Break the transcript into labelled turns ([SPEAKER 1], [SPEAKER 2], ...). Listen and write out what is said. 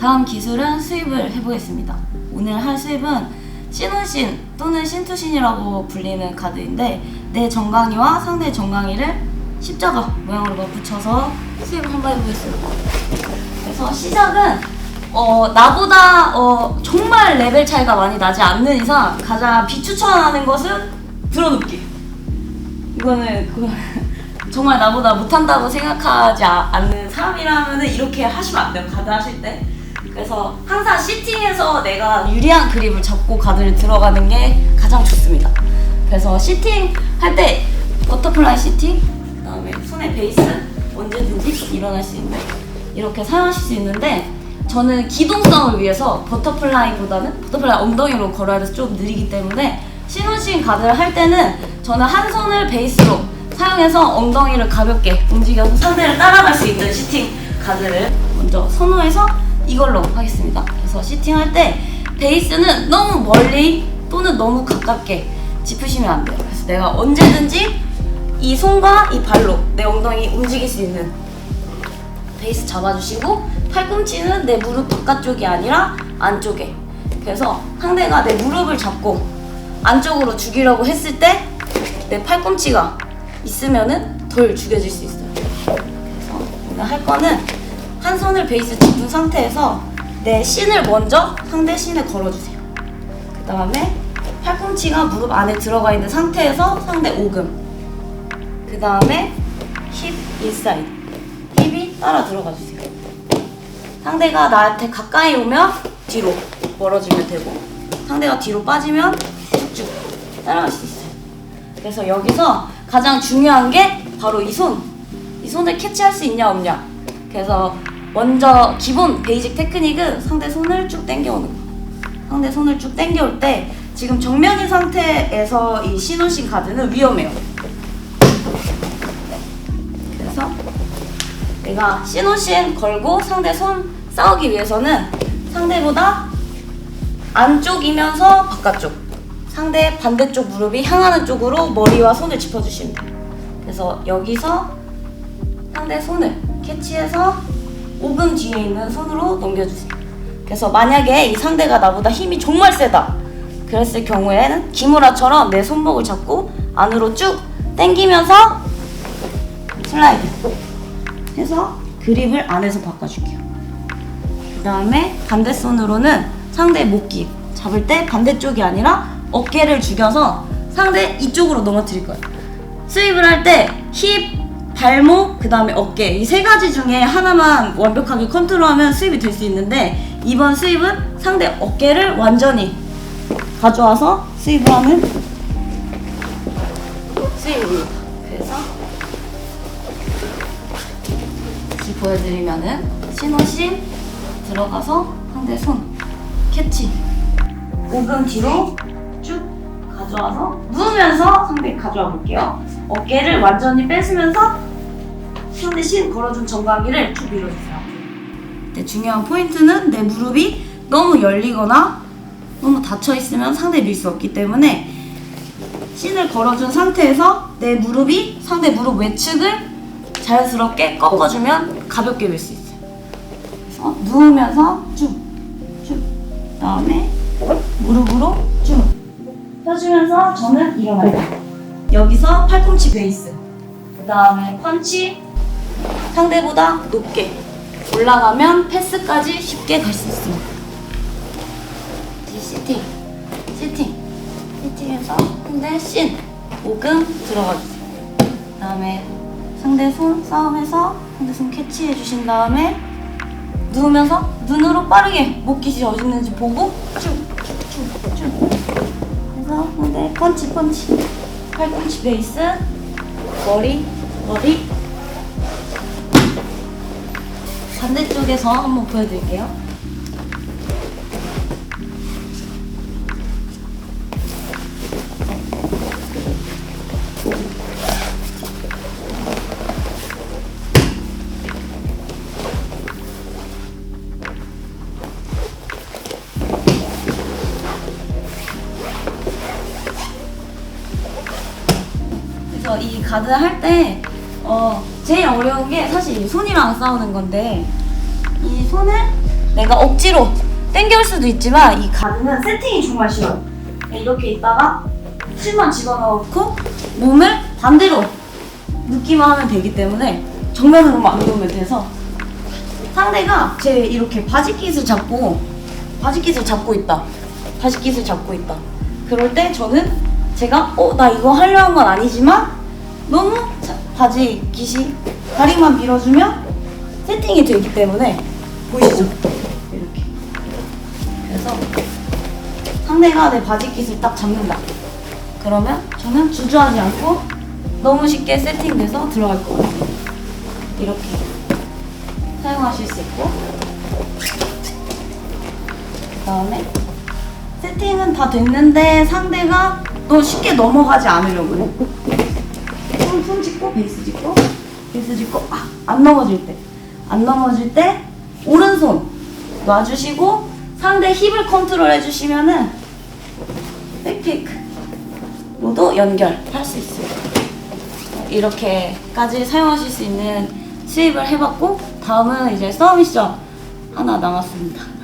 [SPEAKER 1] 다음 기술은 수입을 해보겠습니다. 오늘 할 수입은 신혼신 또는 신투신이라고 불리는 카드인데 내 정강이와 상대 정강이를 십자가 모양으로 붙여서 수입을 한번 해보겠습니다. 그래서 시작은 어, 나보다 어, 정말 레벨 차이가 많이 나지 않는 이상 가장 비추천하는 것은 들어눕기. 이거는 그 정말 나보다 못한다고 생각하지 아- 않는 사람이라면 이렇게 하시면 안 돼요. 가드 하실 때. 그래서 항상 시팅에서 내가 유리한 그립을 잡고 가드를 들어가는 게 가장 좋습니다. 그래서 시팅 할 때 버터플라이 시팅, 그다음에 손의 베이스 언제든지 일어날 수 있는 이렇게 사용하실 수 있는데 저는 기동성을 위해서 버터플라이보다는 버터플라이 엉덩이로 걸어야 돼서 좀 느리기 때문에 신혼신 가드를 할 때는 저는 한 손을 베이스로 사용해서 엉덩이를 가볍게 움직여서 상대를 따라갈 수 있는 시팅 가드를 먼저 선호해서 이걸로 하겠습니다. 그래서 시팅할 때 베이스는 너무 멀리 또는 너무 가깝게 짚으시면 안 돼요. 그래서 내가 언제든지 이 손과 이 발로 내 엉덩이 움직일 수 있는 베이스 잡아주시고 팔꿈치는 내 무릎 바깥쪽이 아니라 안쪽에 그래서 상대가 내 무릎을 잡고 안쪽으로 죽이려고 했을 때 내 팔꿈치가 있으면은 덜 죽여질 수 있어요 그래서 오늘 할 거는 한 손을 베이스 잡은 상태에서 내 신을 먼저 상대 신에 걸어주세요 그 다음에 팔꿈치가 무릎 안에 들어가 있는 상태에서 상대 오금 그 다음에 힙 인사이드 힙이 따라 들어가 주세요. 상대가 나한테 가까이 오면 뒤로 멀어지면 되고 상대가 뒤로 빠지면 쭉쭉 따라갈 수 있어요. 그래서 여기서 가장 중요한 게 바로 이 손. 이 손을 캐치할 수 있냐 없냐. 그래서 먼저 기본 베이직 테크닉은 상대 손을 쭉 당겨오는 거. 상대 손을 쭉 당겨올 때 지금 정면인 상태에서 이 신호신 카드는 위험해요. 그래서 내가 신호신 걸고 상대 손 싸우기 위해서는 상대보다 안쪽이면서 바깥쪽 상대 반대쪽 무릎이 향하는 쪽으로 머리와 손을 짚어주시면 돼요 그래서 여기서 상대 손을 캐치해서 오금 뒤에 있는 손으로 넘겨주세요 그래서 만약에 이 상대가 나보다 힘이 정말 세다 그랬을 경우에는 기무라처럼 내 손목을 잡고 안으로 쭉 당기면서 슬라이드 해서 그립을 안에서 바꿔줄게요. 그 다음에 반대 손으로는 상대 목기 잡을 때 반대쪽이 아니라 어깨를 죽여서 상대 이쪽으로 넘어뜨릴 거예요. 스윕을 할 때 힙, 발목, 그 다음에 어깨 이 세 가지 중에 하나만 완벽하게 컨트롤하면 스윕이 될 수 있는데 이번 스윕은 상대 어깨를 완전히 가져와서 스윕을 하는 스윕입니다. 그래서 다시 보여드리면은 신호신 들어가서 상대 손 캐치 오금 뒤로 쭉 가져와서 누우면서 상대 가져와 볼게요 어깨를 완전히 뺏으면서 상대 신 걸어준 정강이를 쭉 밀어주세요 네, 중요한 포인트는 내 무릎이 너무 열리거나 너무 닫혀 있으면 상대 밀 수 없기 때문에 신을 걸어준 상태에서 내 무릎이 상대 무릎 외측을 자연스럽게 꺾어주면 가볍게 밀 수 있어요. 그래서 누우면서 쭉, 쭉. 그다음에 무릎으로 쭉. 펴주면서 저는 일어나요. 여기서 팔꿈치 베이스. 그 다음에 펀치 상대보다 높게 올라가면 패스까지 쉽게 갈 수 있습니다. 시팅, 시팅, 시팅해서 상대 신, 오금 들어가 주세요. 그 다음에 상대 손 싸움해서 상대 손 캐치해 주신 다음에 누우면서 눈으로 빠르게 목깃이 어디 있는지 보고 쭉쭉쭉. 해서 상대 펀치 펀치. 팔꿈치 베이스. 머리 머리 반대쪽에서 한번 보여드릴게요. 이 가드 할때 어, 제일 어려운 게 사실 이 손이랑 싸우는 건데 이 손을 내가 억지로 당겨올 수도 있지만 이 가드는 세팅이 정말 쉬워요. 이렇게 있다가 실만 집어넣고 몸을 반대로 눕기만 하면 되기 때문에 정면으로만 안 놓으면 돼서 상대가 제 이렇게 바지깃을 잡고 바지깃을 잡고 있다. 바지깃을 잡고 있다. 그럴 때 저는 제가 어 나 이거 하려 한 건 아니지만 너무 자- 바지깃이 다리만 밀어주면 세팅이 되기 때문에 보이시죠? 이렇게. 그래서 상대가 내 바지 깃을 딱 잡는다. 그러면 저는 주저하지 않고 너무 쉽게 세팅돼서 들어갈 거예요. 이렇게 사용하실 수 있고 그 다음에 세팅은 다 됐는데 상대가 또 쉽게 넘어가지 않으려고 손, 손 짚고 베이스 짚고 베이스 짚고 아, 안 넘어질 때 안 넘어질 때 오른손 놔주시고 상대 힙을 컨트롤 해주시면은 백피크로도 연결할 수 있어요. 이렇게까지 사용하실 수 있는 수입을 해봤고 다음은 이제 서미션 하나 남았습니다.